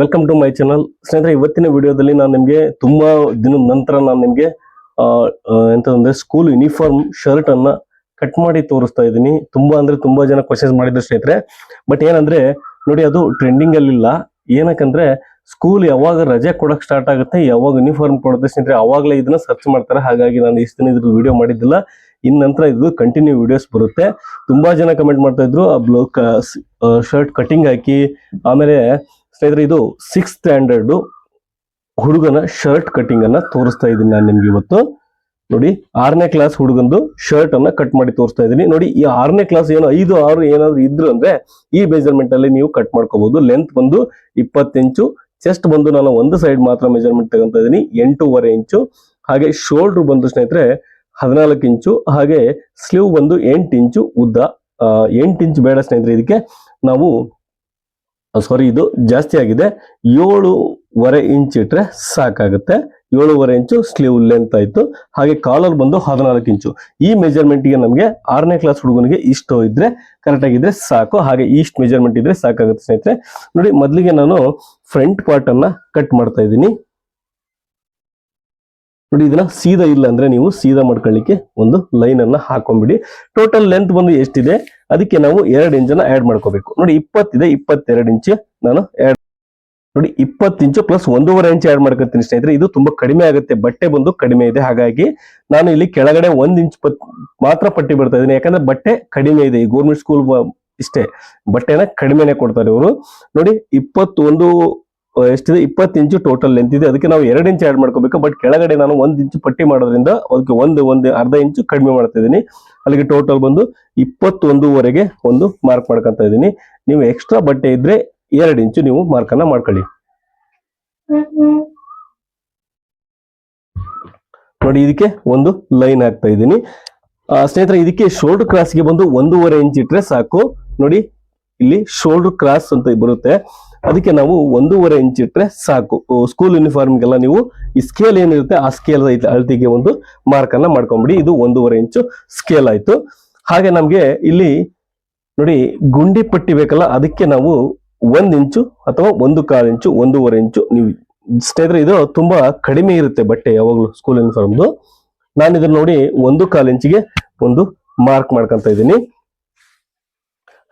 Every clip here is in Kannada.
ವೆಲ್ಕಮ್ ಟು ಮೈ ಚಾನಲ್ ಸ್ನೇಹಿತರೆ, ಇವತ್ತಿನ ವಿಡಿಯೋದಲ್ಲಿ ನಾನು ನಿಮಗೆ ತುಂಬಾ ದಿನದ ನಂತರ ನಾನು ನಿಮಗೆ ಎಂತಂದ್ರೆ ಸ್ಕೂಲ್ ಯೂನಿಫಾರ್ಮ್ ಶರ್ಟ್ ಅನ್ನ ಕಟ್ ಮಾಡಿ ತೋರಿಸ್ತಾ ಇದ್ದೀನಿ. ತುಂಬಾ ಅಂದ್ರೆ ತುಂಬಾ ಜನ ಕ್ವಶನ್ಸ್ ಮಾಡಿದ್ರು ಸ್ನೇಹಿತರೆ. ಬಟ್ ಏನಂದ್ರೆ, ನೋಡಿ ಅದು ಟ್ರೆಂಡಿಂಗ್ ಅಲ್ಲಿ ಇಲ್ಲ. ಏನಕ್ಕಂದ್ರೆ ಸ್ಕೂಲ್ ಯಾವಾಗ ರಜೆ ಕೊಡಕ್ ಸ್ಟಾರ್ಟ್ ಆಗುತ್ತೆ, ಯಾವಾಗ ಯೂನಿಫಾರ್ಮ್ ಕೊಡುತ್ತೆ ಸ್ನೇಹಿತರೆ, ಅವಾಗಲೇ ಇದನ್ನ ಸರ್ಚ್ ಮಾಡ್ತಾರೆ. ಹಾಗಾಗಿ ನಾನು ಇಷ್ಟು ದಿನ ಇದ್ರ ವಿಡಿಯೋ ಮಾಡಿದ್ದಿಲ್ಲ. ಇನ್ ನಂತರ ಇದು ಕಂಟಿನ್ಯೂ ವಿಡಿಯೋಸ್ ಬರುತ್ತೆ. ತುಂಬಾ ಜನ ಕಮೆಂಟ್ ಮಾಡ್ತಾ ಇದ್ರು, ಆ ಬ್ಲೌ ಶರ್ಟ್ ಕಟಿಂಗ್ ಹಾಕಿ, ಆಮೇಲೆ ಸ್ನೇಹಿತರೆ, ಇದು ಸಿಕ್ಸ್ ಸ್ಟ್ಯಾಂಡರ್ಡ್ ಹುಡುಗನ ಶರ್ಟ್ ಕಟಿಂಗ್ ಅನ್ನ ತೋರಿಸ್ತಾ ಇದ್ದೀನಿ ನಾನು ನಿಮ್ಗೆ ಇವತ್ತು. ನೋಡಿ, ಆರನೇ ಕ್ಲಾಸ್ ಹುಡುಗಂದು ಶರ್ಟ್ ಅನ್ನ ಕಟ್ ಮಾಡಿ ತೋರಿಸ್ತಾ ಇದ್ದೀನಿ. ನೋಡಿ, ಈ ಆರನೇ ಕ್ಲಾಸ್ ಏನೋ, ಐದು, ಆರು ಏನಾದ್ರು ಇದ್ರು ಅಂದ್ರೆ ಈ ಮೆಜರ್ಮೆಂಟ್ ಅಲ್ಲಿ ನೀವು ಕಟ್ ಮಾಡ್ಕೋಬಹುದು ಲೆಂತ್ ಬಂದು ಇಪ್ಪತ್ತು ಇಂಚು ಚೆಸ್ಟ್ ಬಂದು ನಾನು ಒಂದು ಸೈಡ್ ಮಾತ್ರ ಮೆಜರ್ಮೆಂಟ್ ತಗೊಂತ ಇದ್ದೀನಿ. ಎಂಟೂವರೆ ಇಂಚು ಹಾಗೆ ಶೋಲ್ಡರ್ ಬಂದು ಸ್ನೇಹಿತರೆ ಹದಿನಾಲ್ಕು ಇಂಚು ಹಾಗೆ ಸ್ಲೀವ್ ಬಂದು ಎಂಟು ಇಂಚು ಉದ್ದ ಎಂಟು ಇಂಚು ಬೇಡ ಸ್ನೇಹಿತರೆ, ಇದಕ್ಕೆ ನಾವು ಸಾರಿ ಇದು ಜಾಸ್ತಿ ಆಗಿದೆ. ಏಳುವರೆ ಇಂಚ್ ಇಟ್ರೆ ಸಾಕಾಗುತ್ತೆ. ಏಳುವರೆ ಇಂಚು ಸ್ಲೀವ್ ಲೆಂತ್ ಆಯ್ತು. ಹಾಗೆ ಕಾಲರ್ ಬಂದು ಹದಿನಾಲ್ಕು ಇಂಚು. ಈ ಮೆಜರ್ಮೆಂಟ್ಗೆ ನಮಗೆ ಆರನೇ ಕ್ಲಾಸ್ ಹುಡುಗನಿಗೆ ಇಷ್ಟು ಇದ್ರೆ ಕರೆಕ್ಟ್ ಆಗಿದ್ರೆ ಸಾಕು. ಹಾಗೆ ಇಷ್ಟು ಮೆಜರ್ಮೆಂಟ್ ಇದ್ರೆ ಸಾಕಾಗುತ್ತೆ ಸ್ನೇಹಿತರೆ. ನೋಡಿ, ಮೊದಲಿಗೆ ನಾನು ಫ್ರಂಟ್ ಪಾರ್ಟನ್ನು ಕಟ್ ಮಾಡ್ತಾ ಇದ್ದೀನಿ. ನೋಡಿ, ಇದನ್ನ ಸೀದಾ ಇಲ್ಲ ಅಂದ್ರೆ ನೀವು ಸೀದಾ ಮಾಡ್ಕೊಳ್ಳಿಕ್ಕೆ ಒಂದು ಲೈನ್ ಅನ್ನ ಹಾಕೊಂಡ್ಬಿಡಿ ಟೋಟಲ್ ಲೆಂತ್ ಬಂದು ಎಷ್ಟಿದೆ? ಅದಕ್ಕೆ ನಾವು ಎರಡು ಇಂಚನ್ನ ಆಡ್ ಮಾಡ್ಕೋಬೇಕು. ನೋಡಿ, ಇಪ್ಪತ್ತಿದೆ, ಇಪ್ಪತ್ತೆರಡು ಇಂಚ್ ನಾನು ಆ್ಯಡ್ ನೋಡಿ, ಇಪ್ಪತ್ತು ಇಂಚು ಪ್ಲಸ್ ಒಂದೂವರೆ ಇಂಚ್ ಆ್ಯಡ್ ಮಾಡ್ಕೊತೀನಿ ಸ್ನೇಹಿತರೆ. ಇದು ತುಂಬಾ ಕಡಿಮೆ ಆಗುತ್ತೆ, ಬಟ್ಟೆ ಬಂದು ಕಡಿಮೆ ಇದೆ. ಹಾಗಾಗಿ ನಾನು ಇಲ್ಲಿ ಕೆಳಗಡೆ ಒಂದು ಇಂಚ್ ಮಾತ್ರ ಪಟ್ಟಿ ಬರ್ತಾ ಇದ್ದೀನಿ. ಯಾಕಂದ್ರೆ ಬಟ್ಟೆ ಕಡಿಮೆ ಇದೆ. ಈ ಗೌರ್ಮೆಂಟ್ ಸ್ಕೂಲ್ ಇಷ್ಟೇ, ಬಟ್ಟೆನ ಕಡಿಮೆನೆ ಕೊಡ್ತಾರೆ ಇವರು. ನೋಡಿ, ಇಪ್ಪತ್ತೊಂದು ಎಷ್ಟಿದೆ? ಇಪ್ಪತ್ತು ಇಂಚು ಟೋಟಲ್ ಲೆಂತ್ ಇದೆ. ಅದಕ್ಕೆ ನಾವು ಎರಡು ಇಂಚು ಆ್ಯಡ್ ಮಾಡ್ಕೋಬೇಕು. ಬಟ್ ಕೆಳಗಡೆ ನಾನು ಒಂದು ಇಂಚು ಪಟ್ಟಿ ಮಾಡೋದ್ರಿಂದ ಅದಕ್ಕೆ ಒಂದು ಒಂದು, ಅರ್ಧ ಇಂಚು ಕಡಿಮೆ ಮಾಡ್ತಾ ಇದ್ದೀನಿ. ಅಲ್ಲಿಗೆ ಟೋಟಲ್ ಬಂದು ಇಪ್ಪತ್ತೊಂದುವರೆಗೆ ಒಂದು ಮಾರ್ಕ್ ಮಾಡ್ಕೊಂತ ಇದ್ದೀನಿ. ನೀವು ಎಕ್ಸ್ಟ್ರಾ ಬಟ್ಟೆ ಇದ್ರೆ ಎರಡು ಇಂಚು ನೀವು ಮಾರ್ಕನ್ನ ಮಾಡ್ಕೊಳ್ಳಿ. ನೋಡಿ, ಇದಕ್ಕೆ ಒಂದು ಲೈನ್ ಹಾಕ್ತಾ ಇದ್ದೀನಿ. ಸ್ನೇಹಿತರೆ, ಇದಕ್ಕೆ ಶೋಲ್ಡರ್ ಕ್ರಾಸ್ಗೆ ಬಂದು ಒಂದೂವರೆ ಇಂಚ್ ಇಟ್ರೆ ಸಾಕು. ನೋಡಿ, ಇಲ್ಲಿ ಶೋಲ್ಡರ್ ಕ್ರಾಸ್ ಅಂತ ಬರುತ್ತೆ. ಅದಕ್ಕೆ ನಾವು ಒಂದೂವರೆ ಇಂಚ್ ಇಟ್ರೆ ಸಾಕು. ಸ್ಕೂಲ್ ಯೂನಿಫಾರ್ಮ್ಗೆಲ್ಲ ನೀವು ಈ ಸ್ಕೇಲ್ ಏನಿರುತ್ತೆ ಆ ಸ್ಕೇಲ್ ಅಳತಿಗೆ ಒಂದು ಮಾರ್ಕ್ ಅನ್ನ ಮಾಡ್ಕೊಂಬಿಡಿ. ಇದು ಒಂದೂವರೆ ಇಂಚು ಸ್ಕೇಲ್ ಆಯ್ತು. ಹಾಗೆ ನಮ್ಗೆ ಇಲ್ಲಿ ನೋಡಿ ಗುಂಡಿ ಪಟ್ಟಿ ಬೇಕಲ್ಲ, ಅದಕ್ಕೆ ನಾವು ಒಂದ್ ಇಂಚು ಅಥವಾ ಒಂದು ಕಾಲು ಇಂಚು ಒಂದೂವರೆ ಇಂಚು ನೀವು ಸ್ನೇಹಿತರೆ, ಇದು ತುಂಬಾ ಕಡಿಮೆ ಇರುತ್ತೆ ಬಟ್ಟೆ ಯಾವಾಗಲೂ ಸ್ಕೂಲ್ ಯೂನಿಫಾರ್ಮ್ದು ನಾನು ಇದನ್ನ ನೋಡಿ ಒಂದು ಕಾಲು ಇಂಚಿಗೆ ಒಂದು ಮಾರ್ಕ್ ಮಾಡ್ಕೊಂತ ಇದ್ದೀನಿ.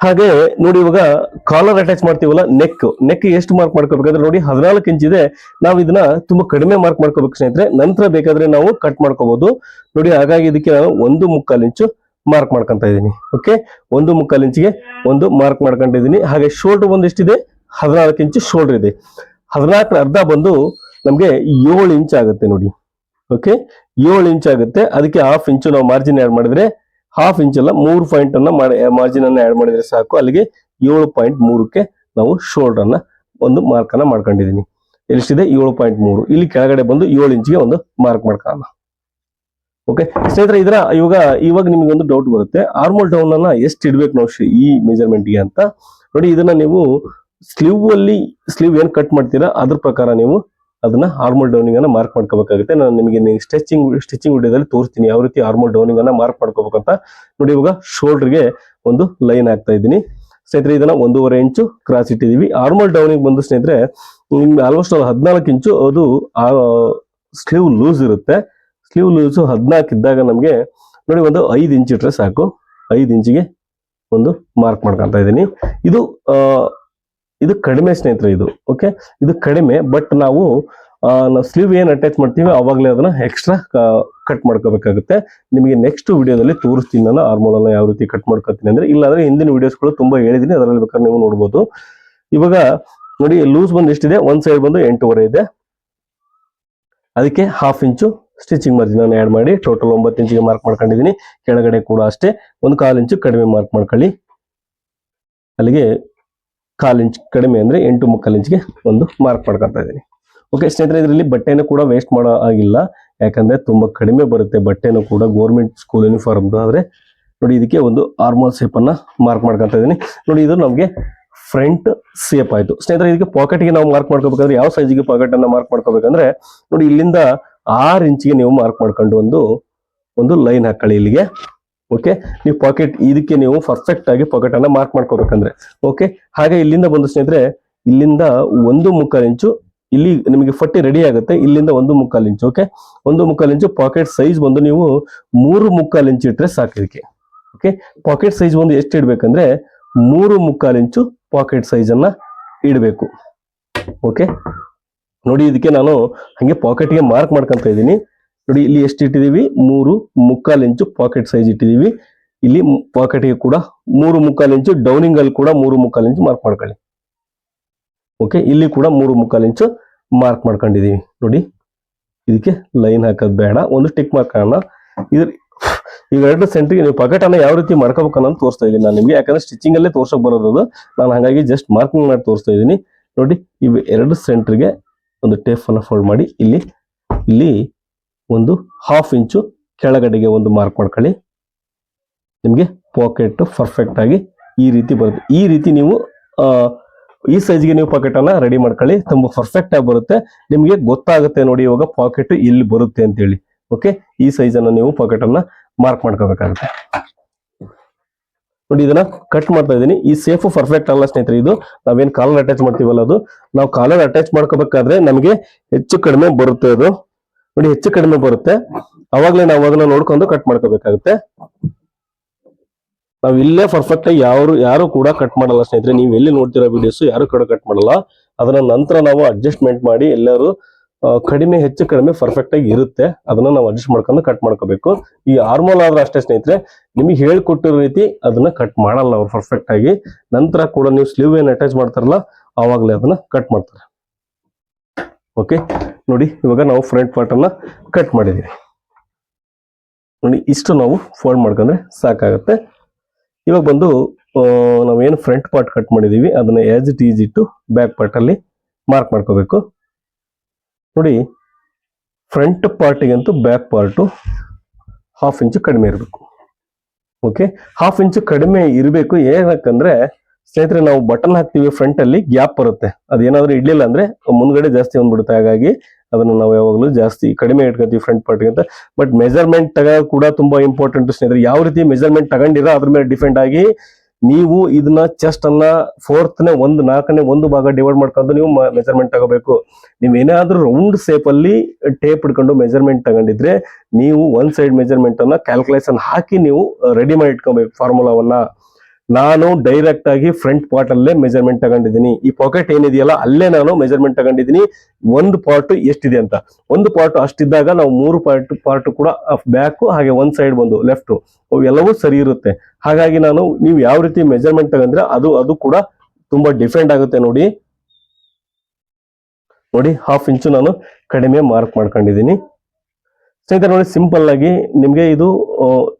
ಹಾಗೆ ನೋಡಿ ಇವಾಗ ಕಾಲರ್ ಅಟ್ಯಾಚ್ ಮಾಡ್ತೀವಲ್ಲ ನೆಕ್ ನೆಕ್ ಎಷ್ಟು ಮಾರ್ಕ್ ಮಾಡ್ಕೋಬೇಕಂದ್ರೆ ನೋಡಿ ಹದಿನಾಲ್ಕು ಇಂಚ್ ಇದೆ. ನಾವು ಇದನ್ನ ತುಂಬಾ ಕಡಿಮೆ ಮಾರ್ಕ್ ಮಾಡ್ಕೋಬೇಕು ಸ್ನೇಹಿತರೆ. ನಂತರ ಬೇಕಾದ್ರೆ ನಾವು ಕಟ್ ಮಾಡ್ಕೋಬಹುದು ನೋಡಿ ಹಾಗಾಗಿ ಇದಕ್ಕೆ ನಾನು ಒಂದು ಮುಕ್ಕಾಲು ಇಂಚು ಮಾರ್ಕ್ ಮಾಡ್ಕೊಂತ ಇದ್ದೀನಿ. ಓಕೆ ಒಂದು ಮುಕ್ಕಾಲು ಇಂಚಿಗೆ ಒಂದು ಮಾರ್ಕ್ ಮಾಡ್ಕೊಂಡಿದ್ದೀನಿ ಹಾಗೆ ಶೋಲ್ಡರ್ ಒಂದಿಷ್ಟಿದೆ ಹದಿನಾಲ್ಕು ಇಂಚು ಶೋಲ್ಡರ್ ಇದೆ. ಹದಿನಾಲ್ಕರ ಅರ್ಧ ಬಂದು ನಮಗೆ ಏಳು ಇಂಚ್ ಆಗುತ್ತೆ ನೋಡಿ. ಓಕೆ ಏಳು ಇಂಚ್ ಆಗುತ್ತೆ. ಅದಕ್ಕೆ ಹಾಫ್ ಇಂಚು ನಾವು ಮಾರ್ಜಿನ್ ಆ್ಯಡ್ ಮಾಡಿದ್ರೆ ಹಾಫ್ ಇಂಚ್ ಅಲ್ಲ ಮೂರು ಪಾಯಿಂಟ್ ಅನ್ನ ಮಾರ್ಜಿನ್ ಅನ್ನ ಆಡ್ ಮಾಡಿದ್ರೆ ಸಾಕು. ಅಲ್ಲಿಗೆ ಏಳು ಪಾಯಿಂಟ್ ಮೂರಕ್ಕೆ ನಾವು ಶೋಲ್ಡರ್ ಅನ್ನ ಒಂದು ಮಾರ್ಕ್ ಅನ್ನ ಮಾಡ್ಕೊಂಡಿದೀನಿ. ಎಷ್ಟಿದೆ? ಏಳು ಪಾಯಿಂಟ್ ಮೂರು. ಇಲ್ಲಿ ಕೆಳಗಡೆ ಬಂದು ಏಳು ಇಂಚ್ಗೆ ಒಂದು ಮಾರ್ಕ್ ಮಾಡ್ಕೊಳ್ಳೋಣ. ಓಕೆ ಸ್ನೇಹಿತರೆ, ಇದರ ಇವಾಗ ಇವಾಗ ನಿಮ್ಗೆ ಒಂದು ಡೌಟ್ ಬರುತ್ತೆ. ಆರ್ಮೋಲ್ ಡೌನ್ ಅನ್ನ ಎಷ್ಟು ಇಡ್ಬೇಕು ನಾವು ಈ ಮೆಜರ್ಮೆಂಟ್ಗೆ ಅಂತ. ನೋಡಿ, ಇದನ್ನ ನೀವು ಸ್ಲೀವ್ ಅಲ್ಲಿ ಸ್ಲೀವ್ ಏನ್ ಕಟ್ ಮಾಡ್ತೀರಾ? ಅದ್ರ ಪ್ರಕಾರ ನೀವು ಅದನ್ನ ಹಾರ್ಮೋಲ್ ಡೌನಿಂಗ್ ಅನ್ನ ಮಾರ್ಕ್ ಮಾಡ್ಕೋಬೇಕಾಗುತ್ತೆ. ನಾನು ನಿಮಗೆ ಸ್ಟಿಚಿಂಗ್ ಸ್ಟಿಚಿಂಗ್ ವಿಡಿಯೋದಲ್ಲಿ ತೋರಿಸ್ತೀನಿ ಯಾವ ರೀತಿ ಹಾರ್ಮೋಲ್ ಡೌನಿಂಗ್ ಅನ್ನ ಮಾರ್ಕ್ ಮಾಡ್ಕೋಬೇಕಂತ ನೋಡಿ ಇವಾಗ ಶೋಲ್ಡರ್ಗೆ ಒಂದು ಲೈನ್ ಹಾಕ್ತಾ ಇದ್ದೀನಿ. ಸ್ನೇಹಿತರೆ, ಇದನ್ನ ಒಂದೂವರೆ ಇಂಚು ಕ್ರಾಸ್ ಇಟ್ಟಿದೀವಿ ಆರ್ಮಲ್ ಡೌನಿಂಗ್ ಬಂದು ಸ್ನೇಹಿತರೆ ಆಲ್ಮೋಸ್ಟ್ ಅದು ಹದಿನಾಲ್ಕು ಇಂಚು ಅದು ಸ್ಲೀವ್ ಲೂಸ್ ಇರುತ್ತೆ. ಸ್ಲೀವ್ ಲೂಸ್ ಹದಿನಾಲ್ಕು ಇದ್ದಾಗ ನಮಗೆ ನೋಡಿ ಒಂದು ಐದು ಇಂಚ್ ಇಟ್ರೆ ಸಾಕು. ಐದು ಇಂಚಿಗೆ ಒಂದು ಮಾರ್ಕ್ ಮಾಡ್ಕೊಳ್ತಾ ಇದ್ದೀನಿ. ಇದು ಇದು ಕಡಿಮೆ ಸ್ನೇಹಿತರೆ ಇದು ಓಕೆ ಇದು ಕಡಿಮೆ ಬಟ್ ನಾವು ನಾವು ಸ್ಲೀವ್ ಏನು ಅಟ್ಯಾಚ್ ಮಾಡ್ತೀವಿ, ಅವಾಗಲೇ ಅದನ್ನ ಎಕ್ಸ್ಟ್ರಾ ಕಟ್ ಮಾಡ್ಕೋಬೇಕಾಗುತ್ತೆ. ನಿಮಗೆ ನೆಕ್ಸ್ಟ್ ವಿಡಿಯೋದಲ್ಲಿ ತೋರಿಸ್ತೀನಿ ನಾನು ಆರ್ಮೋಲ್ ಅನ್ನ ಯಾವ ರೀತಿ ಕಟ್ ಮಾಡ್ಕೊತೀನಿ ಅಂದ್ರೆ. ಇಲ್ಲಾಂದ್ರೆ ಹಿಂದಿನ ವೀಡಿಯೋಸ್ಗಳು ತುಂಬಾ ಹೇಳಿದ್ದೀನಿ ಅದರಲ್ಲಿ ಬೇಕಾದ್ರೆ ನೀವು ನೋಡ್ಬೋದು. ಇವಾಗ ನೋಡಿ ಲೂಸ್ ಬಂದು ಎಷ್ಟಿದೆ? ಒಂದ್ ಸೈಡ್ ಬಂದು ಎಂಟೂವರೆ ಇದೆ. ಅದಕ್ಕೆ ಹಾಫ್ ಇಂಚು ಸ್ಟಿಚಿಂಗ್ ಮಾರ್ಜಿನ್ ನಾನು ಆ್ಯಡ್ ಮಾಡಿ ಟೋಟಲ್ ಒಂಬತ್ತು ಇಂಚಿಗೆ ಮಾರ್ಕ್ ಮಾಡ್ಕೊಂಡಿದ್ದೀನಿ ಕೆಳಗಡೆ ಕೂಡ ಅಷ್ಟೇ, ಒಂದು ಕಾಲು ಇಂಚು ಕಡಿಮೆ ಮಾರ್ಕ್ ಮಾಡ್ಕೊಳ್ಳಿ. ಅಲ್ಲಿಗೆ ಕಾಲು ಇಂಚ್ ಕಡಿಮೆ ಅಂದ್ರೆ ಎಂಟು ಮುಕ್ಕಾಲು ಇಂಚ್ಗೆ ಒಂದು ಮಾರ್ಕ್ ಮಾಡ್ಕೊತಾ ಇದ್ದೀನಿ. ಓಕೆ ಸ್ನೇಹಿತರೆ, ಇದರಲ್ಲಿ ಬಟ್ಟೆನೂ ಕೂಡ ವೇಸ್ಟ್ ಮಾಡೋ ಆಗಿಲ್ಲ ಯಾಕಂದ್ರೆ ತುಂಬಾ ಕಡಿಮೆ ಬರುತ್ತೆ ಬಟ್ಟೆನೂ ಕೂಡ ಗೋರ್ಮೆಂಟ್ ಸ್ಕೂಲ್ ಯೂನಿಫಾರ್ಮ್ದು ಆದ್ರೆ ನೋಡಿ, ಇದಕ್ಕೆ ಒಂದು ಆರ್ಮಲ್ ಅನ್ನ ಮಾರ್ಕ್ ಮಾಡ್ಕೊತಾ ಇದ್ದೀನಿ. ನೋಡಿ, ಇದು ನಮಗೆ ಫ್ರಂಟ್ ಸೇಪ್ ಆಯ್ತು. ಸ್ನೇಹಿತರೆ, ಇದಕ್ಕೆ ಪಾಕೆಟ್ಗೆ ನಾವು ಮಾರ್ಕ್ ಮಾಡ್ಕೋಬೇಕಂದ್ರೆ ಯಾವ ಸೈಜಿಗೆ ಪಾಕೆಟ್ ಅನ್ನ ಮಾರ್ಕ್ ಮಾಡ್ಕೋಬೇಕಂದ್ರೆ, ನೋಡಿ, ಇಲ್ಲಿಂದ ಆರು ಇಂಚಿಗೆ ನೀವು ಮಾರ್ಕ್ ಮಾಡ್ಕೊಂಡು ಒಂದು ಒಂದು ಲೈನ್ ಹಾಕೊಳ್ಳಿ ಇಲ್ಲಿಗೆ. ಓಕೆ ನೀವು ಪಾಕೆಟ್ ಇದಕ್ಕೆ ನೀವು ಪರ್ಫೆಕ್ಟ್ ಆಗಿ ಪಾಕೆಟ್ ಅನ್ನ ಮಾರ್ಕ್ ಮಾಡ್ಕೋಬೇಕಂದ್ರೆ. ಓಕೆ ಹಾಗೆ ಇಲ್ಲಿಂದ ಬಂದು ಸ್ನೇಹಿತರೆ, ಇಲ್ಲಿಂದ ಒಂದು ಮುಕ್ಕಾಲು ಇಂಚು ಇಲ್ಲಿ ನಿಮಗೆ ಫಟ್ಟಿ ರೆಡಿ ಆಗುತ್ತೆ, ಇಲ್ಲಿಂದ ಒಂದು ಮುಕ್ಕಾಲು ಇಂಚು ಓಕೆ ಒಂದು ಮುಕ್ಕಾಲು ಇಂಚು ಪಾಕೆಟ್ ಸೈಜ್ ಬಂದು ನೀವು ಮೂರು ಮುಕ್ಕಾಲು ಇಂಚು ಇಟ್ಟರೆ ಸಾಕು ಇದಕ್ಕೆ. ಓಕೆ ಪಾಕೆಟ್ ಸೈಜ್ ಒಂದು ಎಷ್ಟು ಇಡ್ಬೇಕಂದ್ರೆ, ಮೂರು ಮುಕ್ಕಾಲು ಇಂಚು ಪಾಕೆಟ್ ಸೈಜ್ ಅನ್ನ ಇಡಬೇಕು. ಓಕೆ ನೋಡಿ, ಇದಕ್ಕೆ ನಾನು ಹಾಗೆ ಪಾಕೆಟ್ಗೆ ಮಾರ್ಕ್ ಮಾಡ್ಕೊಂತ ಇದ್ದೀನಿ. ನೋಡಿ, ಇಲ್ಲಿ ಎಷ್ಟು ಇಟ್ಟಿದ್ದೀವಿ ಮೂರು ಮುಕ್ಕಾಲು ಇಂಚು ಪಾಕೆಟ್ ಸೈಜ್ ಇಟ್ಟಿದೀವಿ. ಇಲ್ಲಿ ಪಾಕೆಟ್ಗೆ ಕೂಡ ಮೂರು ಮುಕ್ಕಾಲು ಇಂಚು ಡೌನಿಂಗ್ ಅಲ್ಲಿ ಕೂಡ ಮೂರು ಮುಕ್ಕಾಲು ಇಂಚು ಮಾರ್ಕ್ ಮಾಡ್ಕೊಳ್ಳಿ. ಓಕೆ ಇಲ್ಲಿ ಕೂಡ ಮೂರು ಮುಕ್ಕಾಲು ಇಂಚು ಮಾರ್ಕ್ ಮಾಡ್ಕೊಂಡಿದೀವಿ. ನೋಡಿ, ಇದಕ್ಕೆ ಲೈನ್ ಹಾಕೋದು ಬೇಡ, ಒಂದು ಟಿಕ್ ಮಾರ್ಕ್ ಅಣ್ಣ ಇದ್ರ ಇವೆರಡು ಸೆಂಟ್ರಿಗೆ ನೀವು ಪಾಕೆಟ್ ಯಾವ ರೀತಿ ಮಾಡ್ಕೋಬೇಕು ಅನ್ನೋದು ತೋರಿಸ್ತಾ ಇದ್ದೀನಿ. ನಾನು ನಿಮಗೆ ಯಾಕಂದ್ರೆ ಸ್ಟಿಚಿಂಗ್ ಅಲ್ಲೇ ತೋರ್ಸಕ್ ಬರೋದು. ನಾನು ಹಾಗಾಗಿ ಜಸ್ಟ್ ಮಾರ್ಕಿಂಗ್ ಮಾಡಿ ತೋರಿಸ್ತಾ ಇದ್ದೀನಿ. ನೋಡಿ, ಇವು ಎರಡು ಸೆಂಟ್ರಿಗೆ ಒಂದು ಟೇಪ್ ಅನ್ನ ಫೋಲ್ಡ್ ಮಾಡಿ, ಇಲ್ಲಿ ಇಲ್ಲಿ ಒಂದು ಹಾಫ್ ಇಂಚು ಕೆಳಗಡೆಗೆ ಒಂದು ಮಾರ್ಕ್ ಮಾಡ್ಕೊಳ್ಳಿ. ನಿಮಗೆ ಪಾಕೆಟ್ ಪರ್ಫೆಕ್ಟ್ ಆಗಿ ಈ ರೀತಿ ಬರುತ್ತೆ. ಈ ರೀತಿ ನೀವು ಈ ಸೈಜ್ಗೆ ನೀವು ಪಾಕೆಟ್ ಅನ್ನ ರೆಡಿ ಮಾಡ್ಕೊಳ್ಳಿ. ತುಂಬಾ ಪರ್ಫೆಕ್ಟ್ ಆಗಿ ಬರುತ್ತೆ. ನಿಮಗೆ ಗೊತ್ತಾಗುತ್ತೆ ನೋಡಿ ಇವಾಗ ಪಾಕೆಟ್ ಇಲ್ಲಿ ಬರುತ್ತೆ ಅಂತ ಹೇಳಿ ಓಕೆ ಈ ಸೈಜ್ ನೀವು ಪಾಕೆಟ್ ಅನ್ನ ಮಾರ್ಕ್ ಮಾಡ್ಕೋಬೇಕಾಗುತ್ತೆ. ನೋಡಿ ಇದನ್ನ ಕಟ್ ಮಾಡ್ತಾ ಇದ್ದೀನಿ. ಈ ಸೇಫು ಪರ್ಫೆಕ್ಟ್ ಅಲ್ಲ ಸ್ನೇಹಿತರೆ ಇದು. ನಾವೇನು ಕಾಲರ್ ಅಟ್ಯಾಚ್ ಮಾಡ್ತೀವಲ್ಲ ಅದು. ನಾವು ಕಾಲರ್ ಅಟ್ಯಾಚ್ ಮಾಡ್ಕೋಬೇಕಾದ್ರೆ ನಮಗೆ ಹೆಚ್ಚು ಕಡಿಮೆ ಬರುತ್ತೆ ಅದು. ನೋಡಿ ಹೆಚ್ಚು ಕಡಿಮೆ ಬರುತ್ತೆ. ಅವಾಗ್ಲೇ ನಾವು ಅದನ್ನ ನೋಡ್ಕೊಂಡು ಕಟ್ ಮಾಡ್ಕೋಬೇಕಾಗುತ್ತೆ. ನಾವು ಇಲ್ಲೇ ಪರ್ಫೆಕ್ಟ್ ಆಗಿ ಯಾರು ಯಾರು ಕೂಡ ಕಟ್ ಮಾಡಲ್ಲ ಸ್ನೇಹಿತರೆ. ನೀವು ಎಲ್ಲಿ ನೋಡ್ತಿರೋ ವಿಡಿಯೋಸ್ ಯಾರು ಕೂಡ ಕಟ್ ಮಾಡಲ್ಲ. ಅದನ್ನ ನಂತರ ನಾವು ಅಡ್ಜಸ್ಟ್ಮೆಂಟ್ ಮಾಡಿ ಎಲ್ಲರೂ ಕಡಿಮೆ ಹೆಚ್ಚು ಕಡಿಮೆ ಪರ್ಫೆಕ್ಟ್ ಆಗಿ ಇರುತ್ತೆ. ಅದನ್ನ ನಾವು ಅಡ್ಜಸ್ಟ್ ಮಾಡ್ಕೊಂಡು ಕಟ್ ಮಾಡ್ಕೋಬೇಕು. ಈ ಆರ್ಮೋಲ್ ಆದ್ರೆ ಅಷ್ಟೇ ಸ್ನೇಹಿತರೆ. ನಿಮಗೆ ಹೇಳ್ಕೊಟ್ಟಿರೋ ರೀತಿ ಅದನ್ನ ಕಟ್ ಮಾಡಲ್ಲ ಅವ್ರು ಪರ್ಫೆಕ್ಟ್ ಆಗಿ. ನಂತರ ಕೂಡ ನೀವು ಸ್ಲೀವ್ ಏನ್ ಅಟ್ಯಾಚ್ ಮಾಡ್ತಾರಲ್ಲ ಆವಾಗಲೇ ಅದನ್ನ ಕಟ್ ಮಾಡ್ತಾರೆ. ಓಕೆ ನೋಡಿ, ಇವಾಗ ನಾವು ಫ್ರಂಟ್ ಪಾರ್ಟ್ ಅನ್ನ ಕಟ್ ಮಾಡಿದೀವಿ ನೋಡಿ, ಇಷ್ಟು ನಾವು ಫೋಲ್ಡ್ ಮಾಡ್ಕೊಂಡ್ರೆ ಸಾಕಾಗುತ್ತೆ. ಇವಾಗ ಬಂದು ನಾವು ನಾವೇನು ಫ್ರಂಟ್ ಪಾರ್ಟ್ ಕಟ್ ಮಾಡಿದೀವಿ ಅದನ್ನ ಆಸ್ ಇಟ್ ಈಸ್ ಇಟ್ಟು ಬ್ಯಾಕ್ ಪಾರ್ಟ್ ಅಲ್ಲಿ ಮಾರ್ಕ್ ಮಾಡ್ಕೋಬೇಕು. ನೋಡಿ ಫ್ರಂಟ್ ಪಾರ್ಟಿಗಂತೂ ಬ್ಯಾಕ್ ಪಾರ್ಟು ಹಾಫ್ ಇಂಚು ಕಡಿಮೆ ಇರಬೇಕು. ಓಕೆ ಹಾಫ್ ಇಂಚು ಕಡಿಮೆ ಇರಬೇಕು, ಏನಕ್ಕಂದ್ರೆ ಸ್ನೇಹಿತರೆ, ನಾವು ಬಟನ್ ಹಾಕ್ತಿವಿ ಫ್ರಂಟ್ ಅಲ್ಲಿ ಗ್ಯಾಪ್ ಬರುತ್ತೆ. ಅದೇನಾದ್ರೂ ಇಡ್ಲಿಲ್ಲ ಅಂದ್ರೆ ಮುಂದ್ಗಡೆ ಜಾಸ್ತಿ ಬಂದ್ಬಿಡುತ್ತೆ. ಹಾಗಾಗಿ ಅದನ್ನು ನಾವು ಯಾವಾಗಲೂ ಜಾಸ್ತಿ ಕಡಿಮೆ ಇಟ್ಕೊತೀವಿ ಫ್ರಂಟ್ ಪಾರ್ಟ್ಗೆ ಅಂತ ಬಟ್ ಮೆಜರ್ಮೆಂಟ್ ತಗೋದು ಕೂಡ ತುಂಬಾ ಇಂಪಾರ್ಟೆಂಟ್ ಸ್ನೇಹಿತರೆ. ಯಾವ ರೀತಿ ಮೆಜರ್ಮೆಂಟ್ ತಗೊಂಡಿರೋ ಅದ್ರ ಮೇಲೆ ಡಿಪೆಂಡ್ ಆಗಿ ನೀವು ಇದನ್ನ ಚೆಸ್ಟ್ ಅನ್ನ ಫೋರ್ತ್ ನೇ ಒಂದು, ನಾಲ್ಕನೇ ಒಂದು ಭಾಗ ಡಿವೈಡ್ ಮಾಡ್ಕೊಂಡು ನೀವು ಮೆಜರ್ಮೆಂಟ್ ತಗೋಬೇಕು. ನೀವು ಏನಾದ್ರೂ ರೌಂಡ್ ಸೇಪ್ ಅಲ್ಲಿ ಟೇಪ್ ಹಿಡ್ಕೊಂಡು ಮೆಜರ್ಮೆಂಟ್ ತಗೊಂಡಿದ್ರೆ ನೀವು ಒನ್ ಸೈಡ್ ಮೆಜರ್ಮೆಂಟ್ ಅನ್ನ ಕ್ಯಾಲ್ಕುಲೇಷನ್ ಹಾಕಿ ನೀವು ರೆಡಿ ಮಾಡಿ ಇಟ್ಕೊಬೇಕು ಫಾರ್ಮುಲಾವನ್ನ ನಾನು ಡೈರೆಕ್ಟ್ ಆಗಿ ಫ್ರಂಟ್ ಪಾರ್ಟ್ ಅಲ್ಲೇ ಮೆಜರ್ಮೆಂಟ್ ತಗೊಂಡಿದ್ದೀನಿ. ಈ ಪಾಕೆಟ್ ಏನಿದೆಯಲ್ಲ, ಅಲ್ಲೇ ನಾನು ಮೆಜರ್ಮೆಂಟ್ ತಗೊಂಡಿದ್ದೀನಿ. ಒಂದು ಪಾರ್ಟ್ ಎಷ್ಟಿದೆ ಅಂತ. ಒಂದು ಪಾರ್ಟ್ ಅಷ್ಟಿದ್ದಾಗ ನಾವು ಮೂರು ಪಾರ್ಟ್ ಪಾರ್ಟ್ ಕೂಡ ಬ್ಯಾಕ್ ಹಾಗೆ ಒಂದ್ ಸೈಡ್ ಬಂದು ಲೆಫ್ಟ್ ಎಲ್ಲವೂ ಸರಿ ಇರುತ್ತೆ. ಹಾಗಾಗಿ ನಾನು ನೀವು ಯಾವ ರೀತಿ ಮೆಜರ್ಮೆಂಟ್ ತಗೊಂಡ್ರೆ ಅದು ಅದು ಕೂಡ ತುಂಬಾ ಡಿಫೆಂಡ್ ಆಗುತ್ತೆ ನೋಡಿ. ನೋಡಿ ಹಾಫ್ ಇಂಚು ನಾನು ಕಡಿಮೆ ಮಾರ್ಕ್ ಮಾಡ್ಕೊಂಡಿದ್ದೀನಿ. ಸ್ನೇಹಿತರೆ ನೋಡಿ ಸಿಂಪಲ್ ಆಗಿ ನಿಮಗೆ ಇದು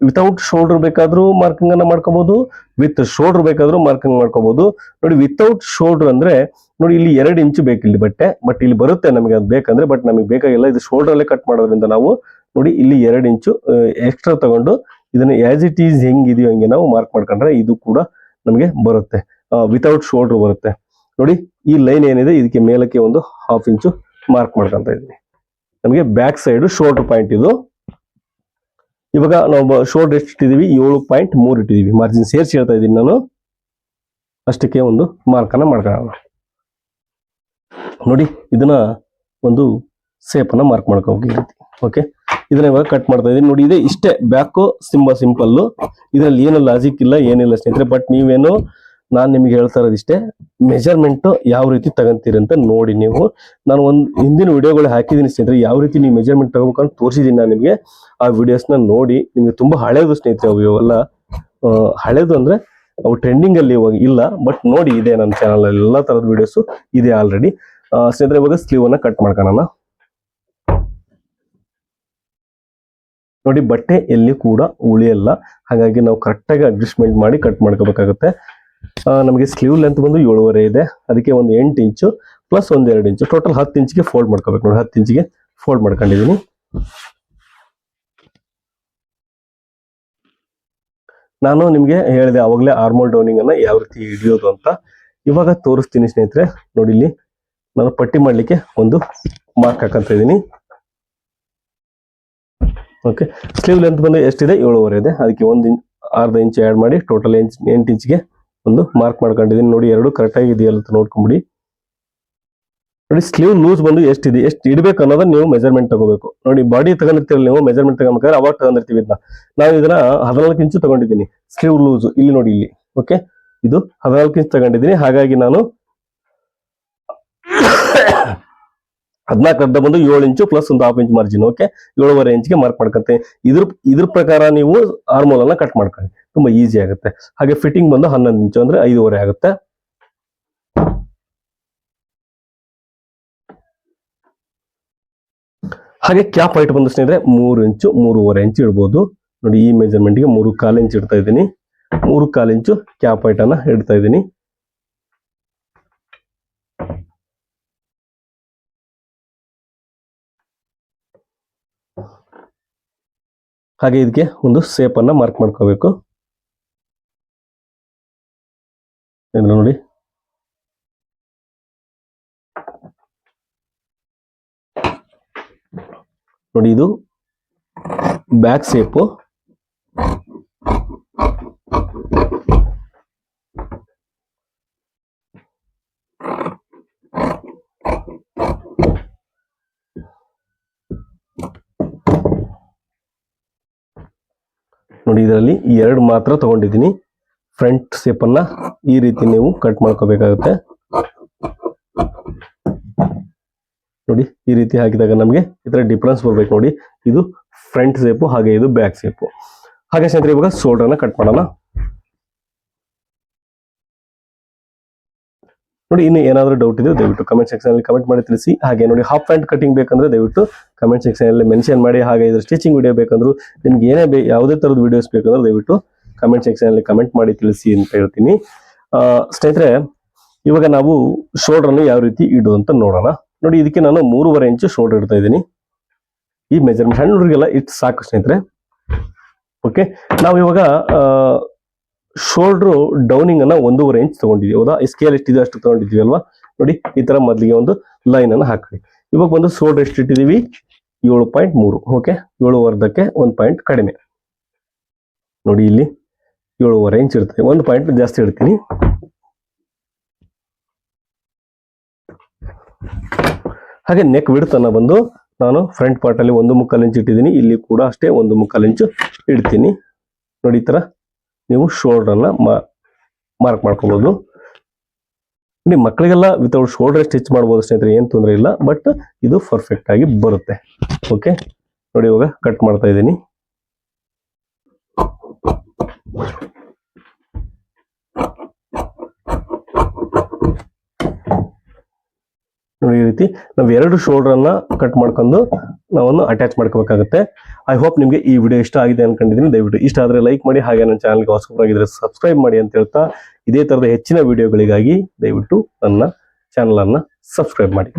ವಿತೌಟ್ ಶೋಲ್ಡರ್ ಬೇಕಾದ್ರೂ ಮಾರ್ಕಿಂಗ್ ಅನ್ನ ಮಾಡ್ಕೋಬಹುದು ವಿತ್ ಶೋಲ್ಡರ್ ಬೇಕಾದ್ರೂ ಮಾರ್ಕಿಂಗ್ ಮಾಡ್ಕೋಬಹುದು ನೋಡಿ ವಿತೌಟ್ ಶೋಲ್ಡರ್ ಅಂದ್ರೆ, ನೋಡಿ, ಇಲ್ಲಿ ಎರಡು ಇಂಚು ಬೇಕು ಇಲ್ಲಿ ಬಟ್ಟೆ ಬಟ್ ಇಲ್ಲಿ ಬರುತ್ತೆ ನಮಗೆ ಅದು ಬೇಕಂದ್ರೆ ಬಟ್ ನಮಗೆ ಬೇಕಾಗಿಲ್ಲ. ಇದು ಶೋಲ್ಡರ್ ಅಲ್ಲೇ ಕಟ್ ಮಾಡೋದ್ರಿಂದ ನಾವು, ನೋಡಿ, ಇಲ್ಲಿ ಎರಡು ಇಂಚು ಎಕ್ಸ್ಟ್ರಾ ತಗೊಂಡು ಇದನ್ನ ಆಸ್ ಇಟ್ ಈಸ್ ಹೆಂಗಿದೆಯೋ ಹಂಗೆ ನಾವು ಮಾರ್ಕ್ ಮಾಡ್ಕೊಂಡ್ರೆ ಇದು ಕೂಡ ನಮಗೆ ಬರುತ್ತೆ. ವಿತೌಟ್ ಶೋಲ್ಡರ್ ಬರುತ್ತೆ. ನೋಡಿ, ಈ ಲೈನ್ ಏನಿದೆ, ಇದಕ್ಕೆ ಮೇಲಕ್ಕೆ ಒಂದು ಹಾಫ್ ಇಂಚು ಮಾರ್ಕ್ ಮಾಡ್ಕೊಂತ ಇದ್ದೀನಿ. ನಮಗೆ ಬ್ಯಾಕ್ ಸೈಡ್ ಶೋಲ್ಡರ್ ಪಾಯಿಂಟ್ ಇದು. ಇವಾಗ ನಾವು ಶೋಲ್ಡರ್ ಎಷ್ಟು ಇಟ್ಟಿದೀವಿ? ಏಳು ಪಾಯಿಂಟ್ ಮೂರು ಇಟ್ಟಿದೀವಿ. ಮಾರ್ಜಿನ್ ಸೇರಿಸಿ ಹೇಳ್ತಾ ಇದ್ದೀನಿ ನಾನು. ಅಷ್ಟಕ್ಕೆ ಒಂದು ಮಾರ್ಕ್ ಅನ್ನ ಮಾಡ್ಕೊಳ್ಳೋಣ ನೋಡಿ, ಇದನ್ನ ಒಂದು ಸೇಪ್ ಅನ್ನ ಮಾರ್ಕ್ ರೀತಿ ಓಕೆ ಇದನ್ನ ಇವಾಗ ಕಟ್ ಮಾಡ್ತಾ ಇದ್ದೀನಿ. ನೋಡಿ, ಇದೆ ಇಷ್ಟೇ. ಬ್ಯಾಕು ಸಿಂಬ ಸಿಂಪಲ್ಲು ಇದರಲ್ಲಿ ಏನು ಲಾಜಿಕ್ ಇಲ್ಲ, ಏನಿಲ್ಲ ಸ್ನೇಹಿತರೆ. ಬಟ್ ನೀವೇನು ನಾನ್ ನಿಮ್ಗೆ ಹೇಳ್ತಾ ಇರೋದಿಷ್ಟೇ ಮೆಜರ್ಮೆಂಟ್ ಯಾವ ರೀತಿ ತಗೊಂತೀರಿ ಅಂತ ನೋಡಿ ನೀವು. ನಾನು ಒಂದು ಹಿಂದಿನ ವಿಡಿಯೋಗಳು ಹಾಕಿದ್ದೀನಿ ಸ್ನೇಹಿತರೆ, ಯಾವ ರೀತಿ ನೀವು ಮೆಜರ್ಮೆಂಟ್ ತಗೋಬೇಕಂತ ತೋರಿಸಿದ್ದೀನಿ ನಾನು ನಿಮಗೆ. ಆ ವಿಡಿಯೋಸ್ನ ನೋಡಿ, ನಿಮಗೆ ತುಂಬಾ ಹಳೇದು ಸ್ನೇಹಿತರೆ ಅವು ಇವೆಲ್ಲ. ಹಳೇದು ಅಂದ್ರೆ ಅವು ಟ್ರೆಂಡಿಂಗ್ ಅಲ್ಲಿ ಇವಾಗ ಇಲ್ಲ ಬಟ್ ನೋಡಿ ಇದೆ ನನ್ನ ಚಾನಲ್ ಅಲ್ಲಿ ಎಲ್ಲಾ ತರದ ವಿಡಿಯೋಸ್ ಇದೆ ಆಲ್ರೆಡಿ ಸ್ನೇಹಿತರೆ ಇವಾಗ ಸ್ಲೀವ್ ಅನ್ನ ಕಟ್ ಮಾಡ್ಕೊಳ್ಳೋಣ ನೋಡಿ ಬಟ್ಟೆ ಎಲ್ಲಿ ಕೂಡ ಉಳಿಯಲ್ಲ, ಹಾಗಾಗಿ ನಾವು ಕರೆಕ್ಟಾಗಿ ಅಡ್ಜಸ್ಟ್ಮೆಂಟ್ ಮಾಡಿ ಕಟ್ ಮಾಡ್ಕೋಬೇಕಾಗುತ್ತೆ. ನಮಗೆ ಸ್ಲೀವ್ ಲೆಂತ್ ಬಂದು ಏಳುವರೆ ಇದೆ. ಅದಕ್ಕೆ ಒಂದು ಎಂಟು ಇಂಚು ಪ್ಲಸ್ ಒಂದೆರಡು ಇಂಚು. ಟೋಟಲ್ ಹತ್ತು ಇಂಚಿಗೆ ಫೋಲ್ಡ್ ಮಾಡ್ಕೋಬೇಕು ನೋಡಿ. ಹತ್ತು ಇಂಚಿಗೆ ಫೋಲ್ಡ್ ಮಾಡ್ಕೊಂಡಿದ್ದೀನಿ. ನಾನು ನಿಮಗೆ ಹೇಳಿದೆ ಆವಾಗಲೇ ಆರ್ಮೋಲ್ ಡೌನಿಂಗ್ ಅನ್ನ ಯಾವ ರೀತಿ ಹಿಡಿಯೋದು ಅಂತ. ಇವಾಗ ತೋರಿಸ್ತೀನಿ ಸ್ನೇಹಿತರೆ. ನೋಡಿ ಇಲ್ಲಿ ನಾನು ಪಟ್ಟಿ ಮಾಡ್ಲಿಕ್ಕೆ ಒಂದು ಮಾರ್ಕ್ ಹಾಕಂತ ಇದ್ದೀನಿ. ಓಕೆ ಸ್ಲೀವ್ ಲೆಂತ್ ಬಂದು ಎಷ್ಟಿದೆ? ಏಳುವರೆ ಇದೆ. ಅದಕ್ಕೆ ಒಂದು ಅರ್ಧ ಇಂಚ್ ಆ್ಯಡ್ ಮಾಡಿ ಟೋಟಲ್ ಇಂಚ್ ಎಂಟು ಇಂಚ್ಗೆ ಒಂದು ಮಾರ್ಕ್ ಮಾಡ್ಕೊಂಡಿದ್ದೀನಿ. ನೋಡಿ, ಎರಡು ಕರೆಕ್ಟ್ ಆಗಿ ಇದೆಯಲ್ಲ ನೋಡ್ಕೊಂಬಿಡಿ. ನೋಡಿ ಸ್ಲೀವ್ ಲೂಸ್ ಬಂದು ಎಷ್ಟಿದೆ, ಎಷ್ಟು ಇಡಬೇಕು ಅನ್ನೋದನ್ನ ನೀವು ಮೆಜರ್ಮೆಂಟ್ ತಗೋಬೇಕು. ನೋಡಿ ಬಾಡಿ ತಗೊಂಡಿರ್ತೀರಲ್ಲ ನೀವು ಮೆಜರ್ಮೆಂಟ್ ತಗೊಂಬೇಕಾದ್ರೆ ಅವಾಗ ತಗೊಂಡಿರ್ತೀವಿ ಇದನ್ನ. ನಾವು ಇದನ್ನ ಹದಿನಾಲ್ಕು ಇಂಚು ತಗೊಂಡಿದ್ದೀನಿ ಸ್ಲೀವ್ ಲೂಸ್ ಇಲ್ಲಿ ನೋಡಿ, ಇಲ್ಲಿ. ಓಕೆ ಇದು ಹದಿನಾಲ್ಕು ಇಂಚ್ ತಗೊಂಡಿದ್ದೀನಿ. ಹಾಗಾಗಿ ನಾನು ಹದಿನಾಲ್ಕು ಅರ್ಧ ಬಂದು ಏಳು ಇಂಚು ಪ್ಲಸ್ ಒಂದು ಹಾಫ್ ಇಂಚ್ ಮಾರ್ಜಿನ್ ಓಕೆ ಏಳುವರೆ ಇಂಚ್ಗೆ ಮಾರ್ಕ್ ಮಾಡ್ಕೊಂತೆ ಇದ್ರ ಇದ್ರ ಪ್ರಕಾರ ನೀವು ಆರ್ಮೋಲ್ ಅನ್ನ ಕಟ್ ಮಾಡ್ಕೊಳ್ಳಿ. ತುಂಬಾ ಈಸಿ ಆಗುತ್ತೆ. ಹಾಗೆ ಫಿಟ್ಟಿಂಗ್ ಬಂದು ಹನ್ನೊಂದು ಇಂಚು ಅಂದ್ರೆ ಐದೂವರೆ ಆಗುತ್ತೆ. ಹಾಗೆ ಕ್ಯಾಪ್ ಹೈಟ್ ಬಂದು ಸ್ನೇಹಿತರೆ, ಮೂರು ಇಂಚು, ಮೂರುವರೆ ಇಂಚು ಇಡ್ಬೋದು. ನೋಡಿ ಈ ಮೆಜರ್ಮೆಂಟ್ಗೆ ಮೂರು ಕಾಲು ಇಂಚು ಇಡ್ತಾ ಇದ್ದೀನಿ. ಮೂರು ಕಾಲು ಇಂಚು ಕ್ಯಾಪ್ ಹೈಟ್ ಅನ್ನ ಇಡ್ತಾ ಇದ್ದೀನಿ. ಹಾಗೆ ಇದಕ್ಕೆ ಒಂದು ಸೇಪ್ ಅನ್ನ ಮಾರ್ಕ್ ಮಾಡ್ಕೋಬೇಕು. ನೋಡಿ. ನೋಡಿ ಇದು ಬ್ಯಾಕ್ ಸೇಪು ನೋಡಿ ಈ ಎರಡು ಮಾತ್ರ ತಗೊಂಡಿದ್ದೀನಿ. ಫ್ರಂಟ್ ಸೇಪನ್ನ ಈ ರೀತಿ ನೀವು ಕಟ್ ಮಾಡ್ಕೋಬೇಕಾಗುತ್ತೆ. ನೋಡಿ, ಈ ರೀತಿ ಹಾಕಿದಾಗ ನಮಗೆ ಈ ಥರ ಡಿಫ್ರೆನ್ಸ್ ಬರ್ಬೇಕು ನೋಡಿ. ಇದು ಫ್ರಂಟ್ ಸೇಪು ಹಾಗೆ ಇದು ಬ್ಯಾಕ್ ಸೇಪು ಹಾಗೆ ಸ್ನೇಹಿತರೆ, ಇವಾಗ ಶೋಲ್ಡರ್ನ ಕಟ್ ಮಾಡೋಣ. ನೋಡಿ, ಇನ್ನು ಏನಾದರೂ ಡೌಟ್ ಇದ್ರೆ ದಯವಿಟ್ಟು ಕಮೆಂಟ್ ಸೆಕ್ಷನ್ ಅಲ್ಲಿ ಕಮೆಂಟ್ ಮಾಡಿ ತಿಳಿಸಿ. ಹಾಗೆ ನೋಡಿ ಹಾಫ್ ಪ್ಯಾಂಟ್ ಕಟಿಂಗ್ ಬೇಕಂದ್ರೆ ದಯವಿಟ್ಟು ಕಮೆಂಟ್ ಸೆಕ್ಷನ್ ಅಲ್ಲಿ ಮೆನ್ಷನ್ ಮಾಡಿ, ಹಾಗೆ ಇದ್ರ ಸ್ಟಿಚಿಂಗ್ ವಿಡಿಯೋ ಬೇಕಂದ್ರು ನಿಮ್ಗೆ ಏನೇ ಬೇ ಯಾವುದೇ ತರದ ವಿಡಿಯೋಸ್ ಬೇಕಂದ್ರೆ ದಯವಿಟ್ಟು ಕಮೆಂಟ್ ಸೆಕ್ಷನ್ ಅಲ್ಲಿ ಕಮೆಂಟ್ ಮಾಡಿ ತಿಳಿಸಿ ಅಂತ ಹೇಳ್ತೀನಿ. ಸ್ನೇಹಿತರೆ, ಇವಾಗ ನಾವು ಶೋಲ್ಡರ್ ಅನ್ನು ಯಾವ ರೀತಿ ಇಡು ಅಂತ ನೋಡೋಣ. ನೋಡಿ, ಇದಕ್ಕೆ ನಾನು ಮೂರುವರೆ ಇಂಚು ಶೋಲ್ಡರ್ ಇಡ್ತಾ ಇದ್ದೀನಿ. ಈ ಮೆಜರ್ಮೆಂಟ್ ಸಣ್ಣ ಹುಡುಗರಿಗೆಲ್ಲ ಸಾಕು ಸ್ನೇಹಿತರೆ. ಓಕೆ ನಾವು ಇವಾಗ ಶೋಲ್ಡ್ರು ಡೌನಿಂಗ್ ಅನ್ನ ಒಂದೂವರೆ ಇಂಚ್ ತಗೊಂಡಿದ್ದೀವಿ ಹೌದಾ? ಸ್ಕೇಲ್ ಎಷ್ಟಿದೆ ಅಷ್ಟು ತಗೊಂಡಿದ್ವಿ ಅಲ್ವಾ? ನೋಡಿ, ಈ ತರ ಮೊದಲಿಗೆ ಒಂದು ಲೈನ್ ಅನ್ನ ಹಾಕೊಳ್ಳಿ ಇವಾಗ ಬಂದು ಶೋಲ್ಡರ್ ಎಷ್ಟು ಇಟ್ಟಿದೀವಿ ಏಳು ಪಾಯಿಂಟ್ ಮೂರು ಓಕೆ ಏಳುವರ್ಧಕ್ಕೆ ಒಂದು ಪಾಯಿಂಟ್ ಕಡಿಮೆ. ನೋಡಿ ಇಲ್ಲಿ, ಏಳುವರೆ ಇಂಚ್ ಇರ್ತದೆ. ಒಂದು ಪಾಯಿಂಟ್ ಜಾಸ್ತಿ ಇಡ್ತೀನಿ ಹಾಗೆ ನೆಕ್ ವಿಡ್ತನ್ನ ಬಂದು ನಾನು ಫ್ರಂಟ್ ಪಾರ್ಟ್ ಅಲ್ಲಿ ಒಂದು ಮುಕ್ಕಾಲು ಇಂಚ್ ಇಟ್ಟಿದ್ದೀನಿ. ಇಲ್ಲಿ ಕೂಡ ಅಷ್ಟೇ ಒಂದು ಮುಕ್ಕಾಲು ಇಂಚು ಇಡ್ತೀನಿ. ನೋಡಿ ಈ ತರ. ನೀವು ಶೋಲ್ಡರ್ ಅನ್ನ ಮಾರ್ಕ್ ಮಾಡ್ಕೋಬಹುದು ನೋಡಿ ಮಕ್ಕಳಿಗೆಲ್ಲ ವಿತೌಟ್ ಶೋಲ್ಡರ್ ಸ್ಟಿಚ್ ಮಾಡ್ಬೋದು ಸ್ನೇಹಿತರೆ, ಏನ್ ತೊಂದರೆ ಇಲ್ಲ. ಬಟ್ ಇದು ಪರ್ಫೆಕ್ಟ್ ಆಗಿ ಬರುತ್ತೆ. ಓಕೆ ನೋಡಿ, ಇವಾಗ ಕಟ್ ಮಾಡ್ತಾ ಇದ್ದೀನಿ. ನೋಡಿ, ಈ ರೀತಿ ನಾವು ಎರಡು ಶೋಲ್ಡರ್ ಅನ್ನ ಕಟ್ ಮಾಡ್ಕೊಂಡು ನಾವನ್ನು ಅಟ್ಯಾಚ್ ಮಾಡ್ಕೋಬೇಕಾಗುತ್ತೆ. ಐ ಹೋಪ್ ನಿಮಗೆ ಈ ವಿಡಿಯೋ ಇಷ್ಟ ಆಗಿದೆ ಅನ್ಕೊಂಡಿದ್ದೀನಿ ದಯವಿಟ್ಟು ಇಷ್ಟ ಆದರೆ ಲೈಕ್ ಮಾಡಿ, ಹಾಗೆ ನನ್ನ ಚಾನಲ್ಗೆ ಆಗಿದ್ರೆ ಸಬ್ಸ್ಕ್ರೈಬ್ ಮಾಡಿ ಅಂತ ಹೇಳ್ತಾ ಇದೇ ಥರದ ಹೆಚ್ಚಿನ ವಿಡಿಯೋಗಳಿಗಾಗಿ ದಯವಿಟ್ಟು ನನ್ನ ಚಾನಲನ್ನು ಸಬ್ಸ್ಕ್ರೈಬ್ ಮಾಡಿ.